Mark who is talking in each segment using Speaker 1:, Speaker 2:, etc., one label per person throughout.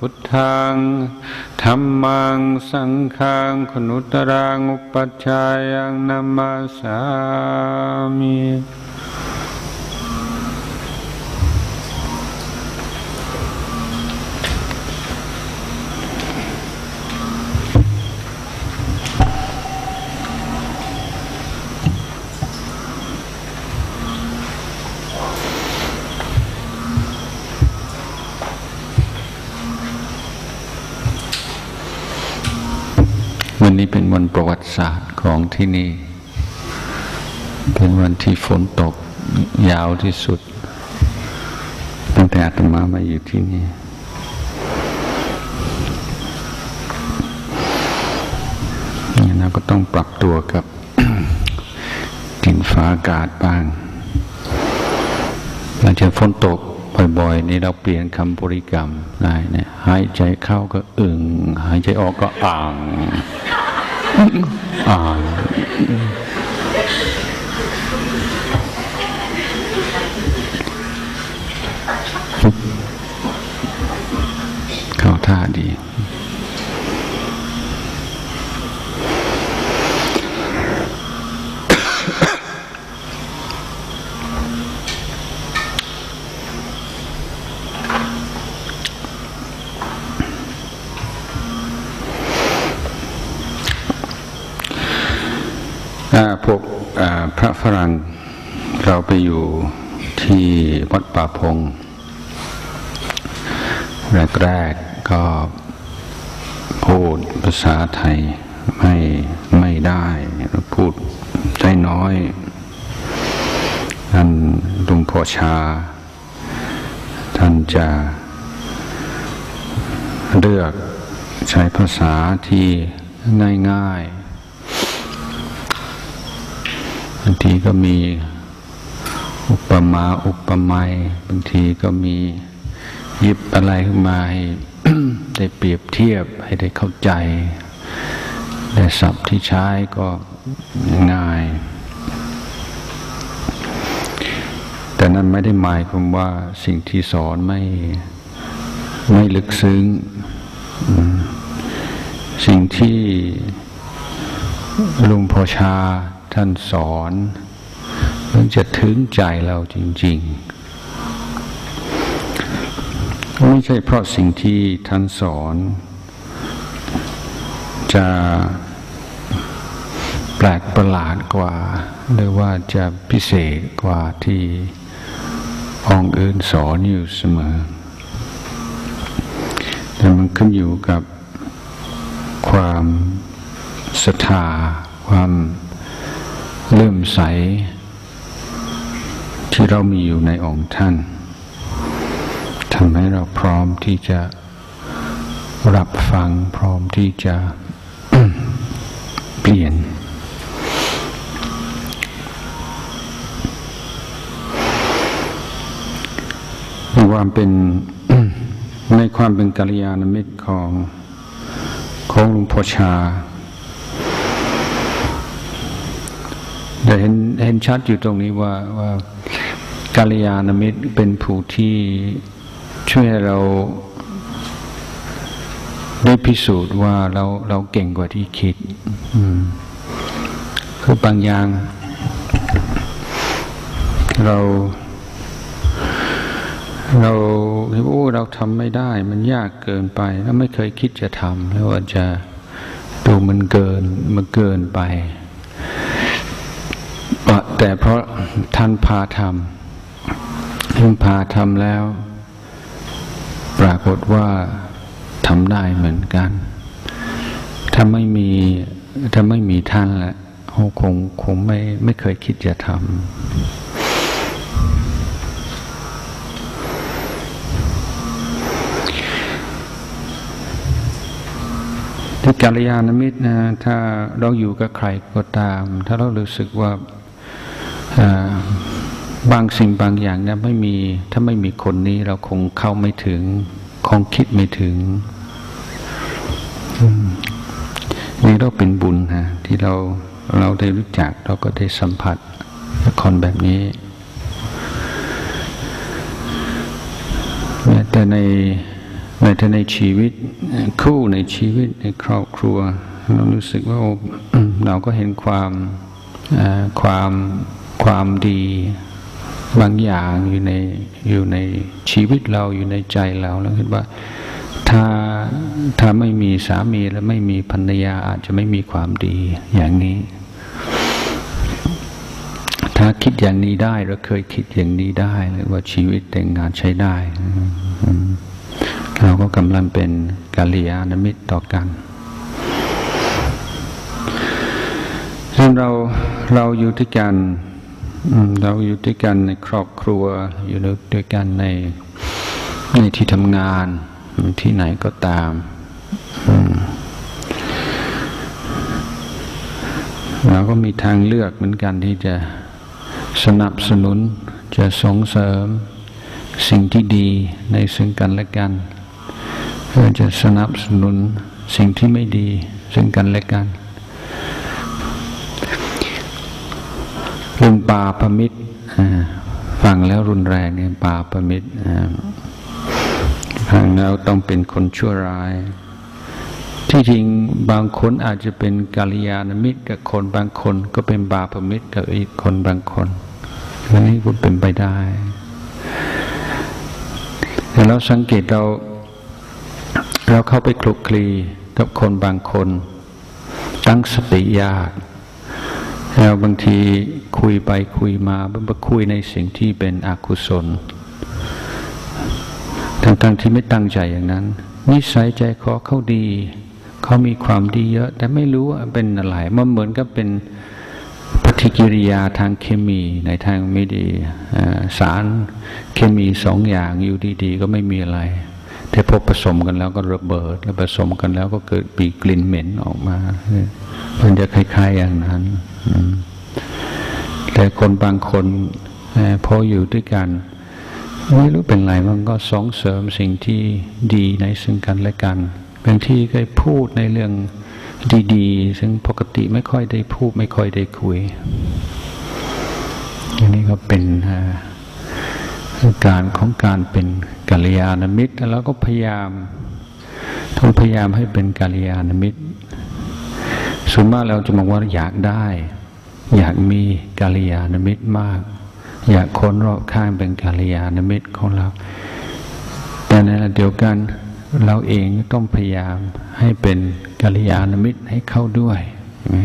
Speaker 1: พุทธังธรรมัง สังฆังขนุตรังอุปัชฌายังนามาสามี วันนี้เป็นประวัติศาสตร์ของที่นี่ เป็นวันที่ฝนตกยาวที่สุด ตั้งแต่อาตมามาอยู่ที่นี่ นี่เราก็ต้องปรับตัวกับดินฟ้าอากาศบ้างหลังจากฝนตกบ่อยๆ นี่เราเปลี่ยนคำบริกรรมได้เนี่ยหายใจเข้าก็อึ่งหายใจออกก็อ่าง เข้าท่าดี อ่าพวกอ่าพ รั่งเราไปอยู่ที่วัดป่าพงแรกๆก็พูดภาษาไทยไม่ไม่ได้พูดใจน้อยท่านลุงพ่อชา ท่านจะเลือกใช้ภาษาที่ง่ายๆ บาง ทีก็มีอุปมาอุปไมยบางทีก็มีหยิบอะไรขึ้นมาให้ได้เปรียบเทียบให้ได้เข้าใจแต่ศัพท์ที่ใช้ก็ง่าย แต่นั้นไม่ได้หมายความว่าสิ่งที่สอนไม่ไม่ลึกซึ้ง สิ่งที่ลุงพอชา ท่านสอนมันจะถึงใจเราจริง ๆ ไม่ใช่เพราะสิ่งที่ท่านสอน จะแปลกประหลาดกว่า หรือว่าจะพิเศษกว่าที่องค์อื่นสอนอยู่เสมอ แต่มันขึ้นอยู่กับความศรัทธาความ เลื่อมใส ที่เรามีอยู่ในองค์ท่านทำให้เราพร้อมที่จะรับฟังพร้อมที่จะเปลี่ยนในความเป็นในความเป็นกัลยาณมิตรของของหลวงพ่อชา แต่เห็นเห็นชัดอยู่ตรงนี้ว่าว่ากัลยาณมิตรเป็นผู้ที่ช่วยเราได้พิสูจน์ว่าเราเราเก่งกว่าที่คิดคือบางอย่าง เราเราคิดว่าโอ้เราทำไม่ได้ มันยากเกินไป แล้วไม่เคยคิดจะทำแล้วว่าจะดูมันเกินมันเกินไป แต่เพราะท่านพาทำท่านพาทำแล้ว ปรากฏว่าทำได้เหมือนกัน ถ้าไม่มีถ้าไม่มีท่านละคงคงไม่ไม่เคยคิดจะทำทที่กัลยาณมิตรนะถ้าเราอยู่กับใครก็ตาม ถ้าเรารู้สึกว่า บางสิ่งบางอย่างเนี่ยไม่มีถ้าไม่มีคนนี้เราคงเข้าไม่ถึงคงคิดไม่ถึงนี่เราเป็นบุญฮะที่เราเราได้รู้จักเราก็ได้สัมผัสคนแบบนี้แต่ในแต่ในชีวิตคู่ในชีวิตในครอบครัว เรารู้สึกว่าเราก็เห็นความความ ความดีบางอย่างอยู่ในอยู่ในชีวิตเราอยู่ในใจเราแล้วคิดว่าถ้าถ้าไม่มีสามีและไม่มีภรรยาอาจจะไม่มีความดีอย่างนี้ ถ้าคิดอย่างนี้ได้เราเคยคิดอย่างนี้ได้เลยว่าชีวิตแต่งงานใช้ได้ เราก็กำลังเป็นกาลียานมิตรต่อกันซึ่งเราเราอยู่ที่กัน เราอยู่ด้วยกันในครอบครัว อยู่ด้วยกันในในที่ทำงาน ที่ไหนก็ตามเราก็มีทางเลือกเหมือนกันที่จะสนับสนุน จะส่งเสริมสิ่งที่ดีในซึ่งกันและกันเพื่อจะสนับสนุนสิ่งที่ไม่ดีซึ่งกันและกัน เรื่องปาปมิตรฟังแล้วรุนแรงเนี่ยปาปมิตรฟังแล้วต้องเป็นคนชั่วร้าย ที่จริงบางคนอาจจะเป็นกาลยานมิตรกับคนบางคนก็เป็นบาปมิตรกับอีกคนบางคนอันนี้ก็เป็นไปได้แต่เราสังเกตเรา เราเข้าไปคลุกคลีกับคนบางคน ตั้งสติยาก แล้วบางทีคุยไปคุยมาบางคุยในสิ่งที่เป็นอกุศลทั้งๆที่ไม่ตั้งใจอย่างนั้น นิสัยใจคอเขาดี เขามีความดีเยอะ แต่ไม่รู้ว่าเป็นอะไรมันเหมือนกับเป็นปฏิกิริยาทางเคมีในทางไม่ดีสารเคมีสองอย่างอยู่ดีๆ ก็ไม่มีอะไรแต่พอผสมกันแล้วก็ระเบิด แล้วผสมกันแล้วก็เกิดปีกลิ่นเหม็นออกมามันจะคล้ายๆอย่างนั้น แต่คนบางคนพออยู่ด้วยกันไม่รู้เป็นไรมันก็ส่งเสริมสิ่งที่ดีในซึ่งกันและกันบางที่เคยพูดในเรื่องดีๆ ซึ่งปกติไม่ค่อยได้พูดไม่ค่อยได้คุยอันนี้ก็เป็นการของการเป็นกัลยาณมิตร แล้วก็พยายามต้องพยายามให้เป็นกัลยาณมิตรส่วนมากเราจะมองว่าอยากได้ อยากมีกาลยานมิตรมาก อยากคนรอบข้างเป็นกาลยานมิตรของเรา แต่ในขณะเดียวกันเราเองต้องพยายามให้เป็นกาลยานมิตรให้เข้าด้วยใช่ไหม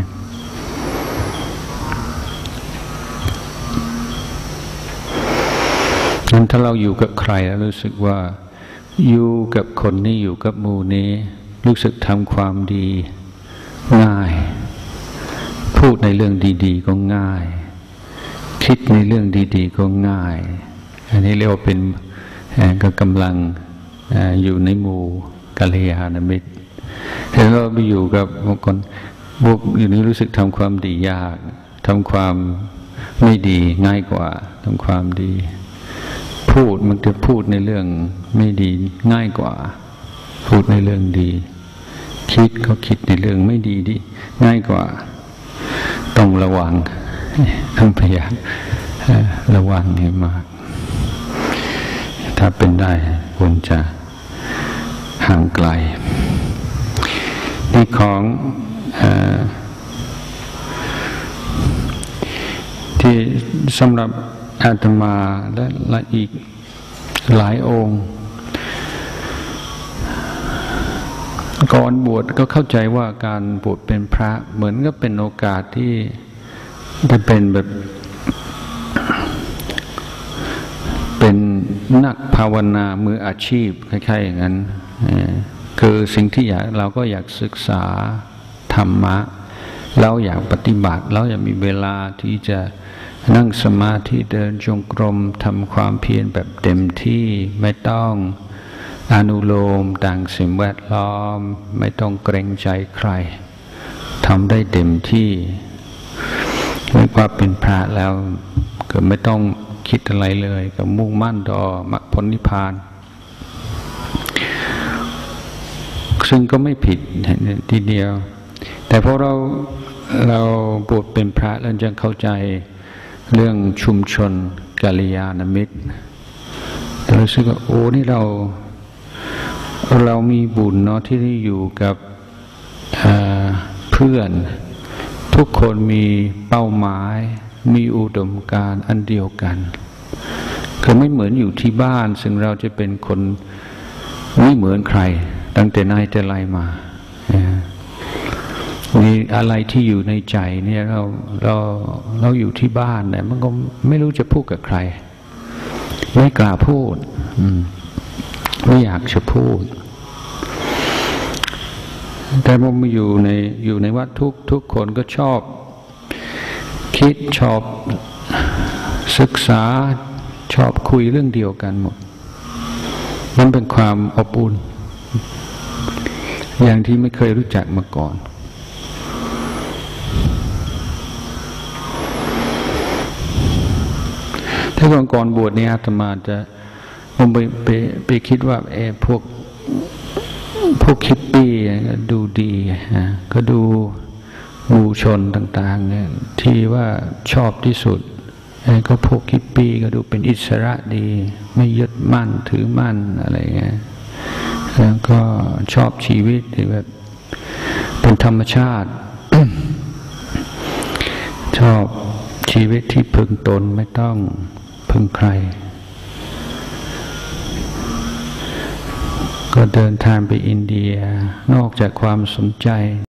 Speaker 1: งั้นถ้าเราอยู่กับใครแล้วรู้สึกว่าอยู่กับคนนี้อยู่กับหมู่นี้ รู้สึกทำความดีง่าย พูดในเรื่องดีๆ ก็ง่าย คิดในเรื่องดีๆ ก็ง่าย อันนี้เรียกว่าเป็นก็กำลังอยู่ในหมู่กัลยาณมิตรแต่เราไปอยู่กับบางคนบวกอยู่นี้รู้สึกทำความดียากทำความไม่ดีง่ายกว่าทำความดี พูดมันจะพูดในเรื่องไม่ดีง่ายกว่า พูดในเรื่องดี คิดเขาคิดในเรื่องไม่ดีดิง่ายกว่า ต้องระวัง ต้องพยายามระวังให้มาก ถ้าเป็นได้ควรจะห่างไกล นี่ของอที่สำหรับอาตมาและละอีกหลายองค์ ก่อนบวชก็เข้าใจว่าการบวชเป็นพระเหมือนก็เป็นโอกาสที่จะเป็นแบบเป็นนักภาวนามืออาชีพคล้ายๆอย่างนั้นคือสิ่งที่อยากเราก็อยากศึกษาธรรมะ เราอยากปฏิบัติ เราอยากมีเวลาที่จะนั่งสมาธิเดินจงกรมทำความเพียรแบบเต็มที่ไม่ต้อง อนุโลมต่างสิ่งแวดล้อม ไม่ต้องเกรงใจใครทำได้เต็มที่ไม่ว่าเป็นพระแล้วก็ไม่ต้องคิดอะไรเลย ก็มุ่งมั่นต่อมรรคผลนิพพาน ซึ่งก็ไม่ผิดทีเดียว แต่พอเราเราบวชเป็นพระแล้วจะเข้าใจเรื่องชุมชนกัลยาณมิตรเราสึกว่าโอ้นี่เรา เรามีบุญเนาะที่ได้อยู่กับเพื่อน ทุกคนมีเป้าหมาย มีอุดมการณ์อันเดียวกันคือไม่เหมือนอยู่ที่บ้าน ซึ่งเราจะเป็นคนไม่เหมือนใคร ตั้งแต่นายแต่ไรมามีอะไรที่อยู่ในใจเนี่ยเราเราเราอยู่ที่บ้านเนี่ยมันก็ไม่รู้จะพูดกับใคร ไม่กล้าพูด ไม่อยากจะพูด แต่พอมาอยู่ในอยู่ในวัดทุกทุกคนก็ชอบ คิดชอบศึกษาชอบคุยเรื่องเดียวกันหมด มันเป็นความอบอุ่นอย่างที่ไม่เคยรู้จักมาก่อน ถ้าก่อนก่อนบวชเนี่ยอาตมาจะ ผมไปไปไปคิดว่าเออพวกพวกคิปปี้ดูดีฮะก็ดูมูชนต่างๆเนี่ยที่ว่าชอบที่สุดก็พวกคิปปี้ก็ดูเป็นอิสระดี ไม่ยึดมั่นถือมั่นอะไรเงี้ยแล้วก็ชอบชีวิตที่แบบเป็นธรรมชาติ ชอบชีวิตที่พึงตนไม่ต้องพึ่งใคร ก็เดินทางไปอินเดีย นอกจากความสนใจ